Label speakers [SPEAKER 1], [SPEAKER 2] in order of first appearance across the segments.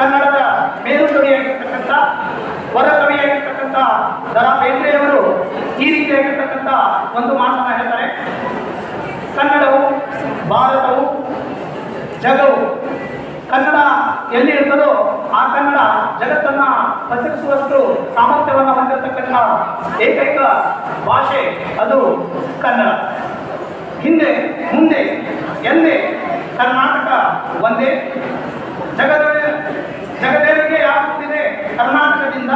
[SPEAKER 1] ಕನ್ನಡದ ಮೇಲುಗವಿಯಾಗಿರ್ತಕ್ಕಂಥ ವರಕವಿಯಾಗಿರ್ತಕ್ಕಂಥ ದರ ಬೇಂದ್ರೆಯವರು ಈ ರೀತಿಯಾಗಿರ್ತಕ್ಕಂಥ ಒಂದು ಮಾತನ್ನ ಹೇಳ್ತಾರೆ. ಕನ್ನಡವು, ಭಾರತವು, ಜಗವು, ಕನ್ನಡ ಎಲ್ಲಿ ಆ ಕನ್ನಡ ಜಗತ್ತನ್ನ ಪಸರಿಸುವಷ್ಟು ಸಾಮರ್ಥ್ಯವನ್ನು ಹೊಂದಿರತಕ್ಕಂಥ ಏಕೈಕ ಭಾಷೆ ಅದು ಕನ್ನಡ. ಹಿಂದೆ, ಮುಂದೆ ಎಂದೇ ಕರ್ನಾಟಕ ಒಂದೇ ಜಗದ ಕರ್ನಾಟಕದಿಂದ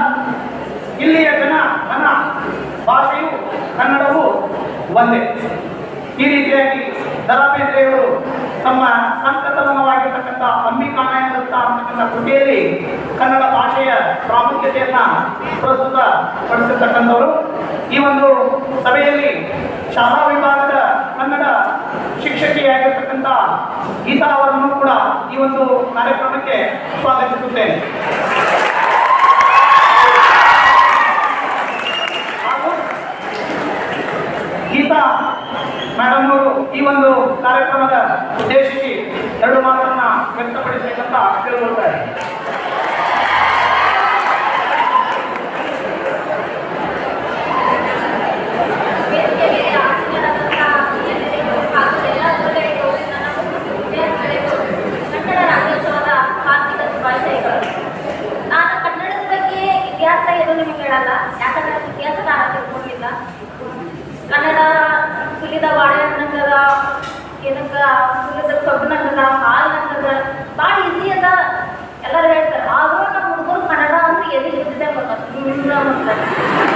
[SPEAKER 1] ಇಲ್ಲಿಯ ಜನ ನನ್ನ ಭಾಷೆಯು ಕನ್ನಡವು ಒಂದೇ. ಈ ರೀತಿಯಾಗಿ ದರಾಬೇಂದ್ರೆಯವರು ತಮ್ಮ ಸಂಕಟನವಾಗಿರ್ತಕ್ಕಂಥ ಅಂಬಿಕಾನಾಯ ದತ್ತ ಅಂತಕ್ಕಂಥ ಕೃತಿಯಲ್ಲಿ ಕನ್ನಡ ಭಾಷೆಯ ಪ್ರಾಮುಖ್ಯತೆಯನ್ನು ಪ್ರಸ್ತುತ ಪಡಿಸಿರ್ತಕ್ಕಂಥವರು ಈ ಒಂದು ಸಭೆಯಲ್ಲಿ ಶಾಲಾ ವಿಭಾಗದ ಕನ್ನಡ ಶಿಕ್ಷಕಿಯಾಗಿರ್ತಕ್ಕಂಥ ಗೀತಾ ಅವರನ್ನು ಕೂಡ ಈ ಒಂದು ಕಾರ್ಯಕ್ರಮಕ್ಕೆ ಸ್ವಾಗತಿಸುತ್ತೇನೆ ಹಾಗೂ ಗೀತಾ ಮೇಡಮ್ ಈ ಒಂದು ಕಾರ್ಯಕ್ರಮದ ಉದ್ದೇಶಿಸಿ
[SPEAKER 2] ಸಿಗ್ತದ ಸುಲದ ಕಬ್ಬಿನ ಹಂಗದ ಹಾಲು ಹಂಗದ ಭಾಳ ಈಸಿ ಅದ. ಎಲ್ಲರೂ ಹೇಳ್ತಾರೆ, ಆದರೂ ನಮ್ಮ ಹುಡುಗರು ಕನ್ನಡ ಅಂದ್ರೆ ಎಲ್ಲಿ ಬಿದ್ದಿದೆ ಬರ್ತಾರೆ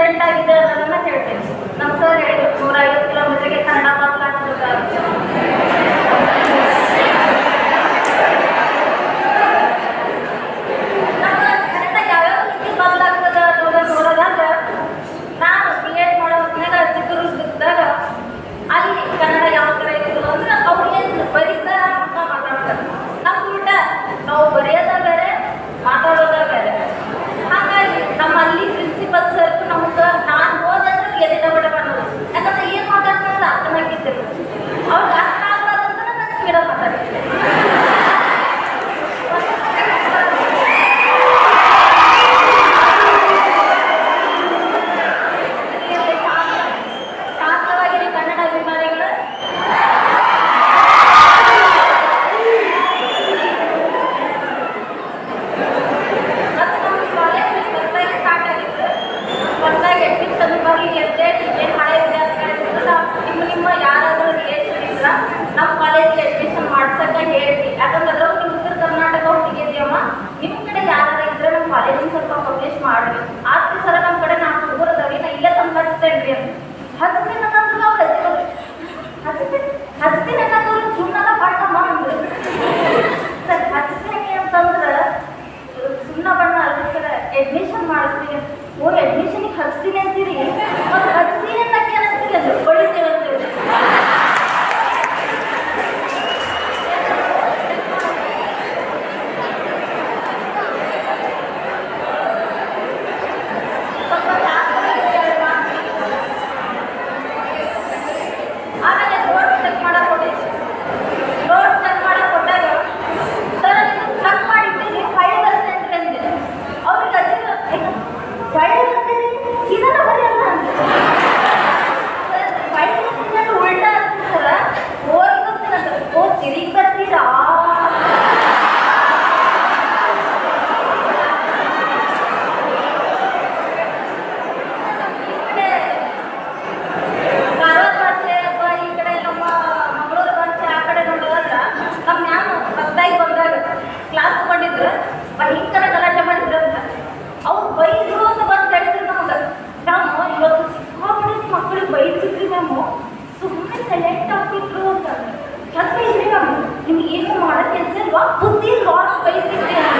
[SPEAKER 2] ಸ್ಟೂಡೆಂಟ್ ಆಗಿದ್ದೆ ಅನ್ನೋದನ್ನ ಹೇಳ್ತೀನಿ ನಮ್ಮ ಸರ್ ಹೇಳಿದ್ರು ನೂರ ನೂರೈವತ್ತು ಕಿಲೋಮೀಟರ್ಗೆ ಕನ್ನಡ ಪಾಠ presidente ನಿಮ್ಗೆ ಏನು ಮಾಡೋ ಕೆಲಸ ಇಲ್ವಾ ಬುದ್ಧಿ ಇಲ್ವಾ ಅಂತ